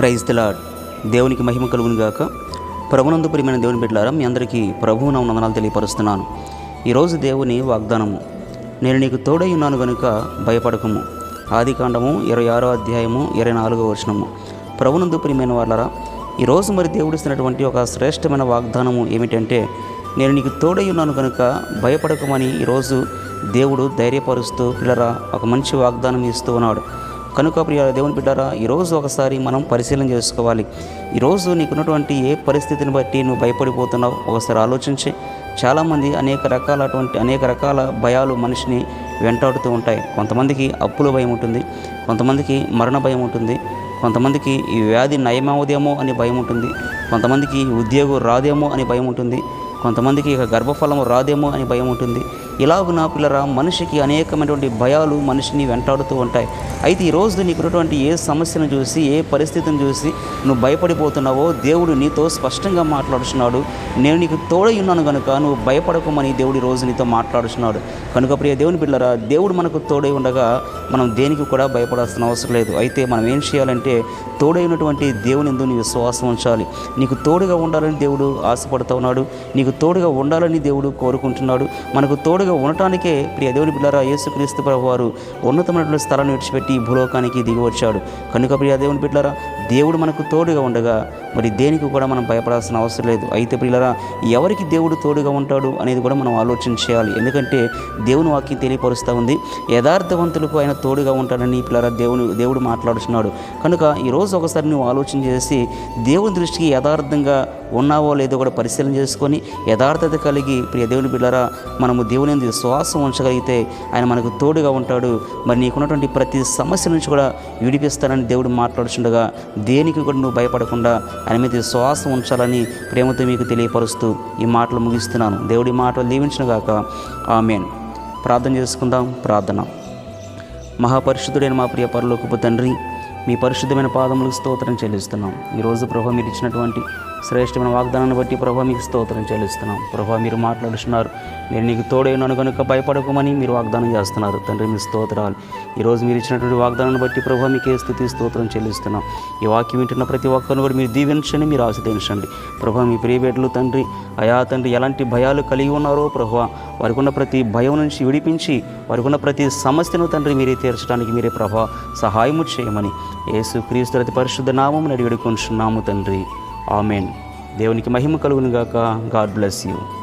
Praise lord దేవునికి మహిమ కలుగును గాక. ప్రభునందు ప్రియమైన దేవుని బిడ్డలారా మీ అందరికీ ప్రభువు నా వందనాలు తెలియపరుస్తున్నాను. ఈరోజు దేవుని వాగ్దానము నేను నీకు తోడై ఉన్నాను గనుక భయపడకము. ఆది కాండము ఇరవై ఆరో అధ్యాయము ఇరవై నాలుగో వచనము. ప్రభునందు ప్రియమైన వాళ్ళరా ఈరోజు మరి దేవుడు ఇస్తున్నటువంటి ఒక శ్రేష్టమైన వాగ్దానము ఏమిటంటే నేను నీకు తోడై ఉన్నాను కనుక భయపడకమని ఈరోజు దేవుడు ధైర్యపరుస్తూ పిల్లరా ఒక మంచి వాగ్దానం ఇస్తూ ఉన్నాడు. కనుక ప్రియ దేవుని బిడ్డారా ఈరోజు ఒకసారి మనం పరిశీలన చేసుకోవాలి. ఈరోజు నీకున్నటువంటి ఏ పరిస్థితిని బట్టి నువ్వు భయపడిపోతున్నావు? ఒకసారి ఆలోచించి. చాలామంది అనేక రకాలటువంటి అనేక రకాల భయాలు మనిషిని వెంటాడుతూ ఉంటాయి. కొంతమందికి అప్పుల భయం ఉంటుంది కొంతమందికి మరణ భయం ఉంటుంది కొంతమందికి ఈ వ్యాధి నయమవుదేమో అని భయం ఉంటుంది కొంతమందికి ఉద్యోగం రాదేమో అని భయం ఉంటుంది కొంతమందికి ఇక గర్భఫలము రాదేమో అని భయం ఉంటుంది. ఇలాగున పిల్లరా మనిషికి అనేకమైనటువంటి భయాలు మనిషిని వెంటాడుతూ ఉంటాయి. అయితే ఈరోజు నీకున్నటువంటి ఏ సమస్యను చూసి ఏ పరిస్థితిని చూసి నువ్వు భయపడిపోతున్నావో దేవుడు నీతో స్పష్టంగా మాట్లాడుచున్నాడు. నేను నీకు తోడై ఉన్నాను కనుక నువ్వు భయపడకమని దేవుడు ఈ రోజు నీతో మాట్లాడుచున్నాడు. కనుక ప్రియ దేవుని పిల్లరా దేవుడు మనకు తోడై ఉండగా మనం దేనికి కూడా భయపడాల్సిన అవసరం లేదు. అయితే మనం ఏం చేయాలంటే తోడైనటువంటి దేవుని ఎందు నీ విశ్వాసం ఉంచాలి. నీకు తోడుగా ఉండాలని దేవుడు ఆశపడుతూ ఉన్నాడు. నీకు తోడుగా ఉండాలని దేవుడు కోరుకుంటున్నాడు. మనకు తోడుగా ఉండటానికే ప్రియ దేవుని పిల్లరా యేసుక్రీస్తు ప్రభు వారు ఉన్నతమైనటువంటి స్థలాన్ని విడిచిపెట్టి భూలోకానికి దిగి వచ్చాడు కనుక ప్రియ దేవుని బిడ్డలారా దేవుడు మనకు తోడుగా ఉండగా మరి దేనికి కూడా మనం భయపడాల్సిన అవసరం లేదు. అయితే ప్రియులరా ఎవరికి దేవుడు తోడుగా ఉంటాడు అనేది కూడా మనం ఆలోచన చేయాలి. ఎందుకంటే దేవుని వాక్యం తెలియపరుస్తూ ఉంది యథార్థవంతులకు ఆయన తోడుగా ఉంటాడని పిల్లరా దేవుని దేవుడు మాట్లాడుతున్నాడు కనుక ఈరోజు ఒకసారి నువ్వు ఆలోచన చేసి దేవుని దృష్టికి యథార్థంగా ఉన్నావో లేదో కూడా పరిశీలన చేసుకొని యథార్థత కలిగి ప్రియ దేవుని బిడ్డరా మనము దేవుని విశ్వాసం ఉంచగలిగితే ఆయన మనకు తోడుగా ఉంటాడు. మరి నీకున్నటువంటి ప్రతి సమస్య నుంచి కూడా విడిపిస్తానని దేవుడు మాట్లాడుచుండగా దేనికి కూడా నువ్వు భయపడకుండా ఆయన మీద శ్వాస ఉంచాలని ప్రేమతో మీకు తెలియపరుస్తూ ఈ మాటలు ముగిస్తున్నాను. దేవుడి మాటలు దీవించిన గాక. ఆమెన్. ప్రార్థన చేసుకుందాం. ప్రార్థన. మహాపరిశుద్ధుడైన మా ప్రియ పరలోకపు తండ్రి మీ పరిశుద్ధమైన పాదములకు స్తోత్రం చెల్లిస్తున్నాం. ఈరోజు ప్రభా మీరు ఇచ్చినటువంటి శ్రేష్టమైన వాగ్దానాన్ని బట్టి ప్రభా మీకు స్తోత్రం చెల్లిస్తున్నాం. ప్రభా మీరు మాట్లాడుతున్నారు నేను నీకు తోడైనాను కనుక భయపడకమని మీరు వాగ్దానం చేస్తున్నారు. తండ్రి మీ స్తోత్రాలు. ఈరోజు మీరు ఇచ్చినటువంటి వాగ్దానాన్ని బట్టి ప్రభా మీకే స్థుతి స్తోత్రం చెల్లిస్తున్నాం. ఈ వాక్యం వింటున్న ప్రతి ఒక్కరిని కూడా మీరు దీవించండి మీరు ఆశీర్దించండి ప్రభా మీ ప్రియబేటలు తండ్రి అయా తండ్రి ఎలాంటి భయాలు కలిగి ఉన్నారో ప్రభా వారికి ఉన్న ప్రతి భయం నుంచి విడిపించి వారికి ఉన్న ప్రతి సమస్యను తండ్రి మీరే తీర్చడానికి మీరే ప్రభా సహాయము చేయమని యేసు క్రీస్తు అతి పరిశుద్ధ నామం అడిగి తండ్రి. ఆమెన్. దేవునికి మహిమ కలుగునుగాక. God bless you.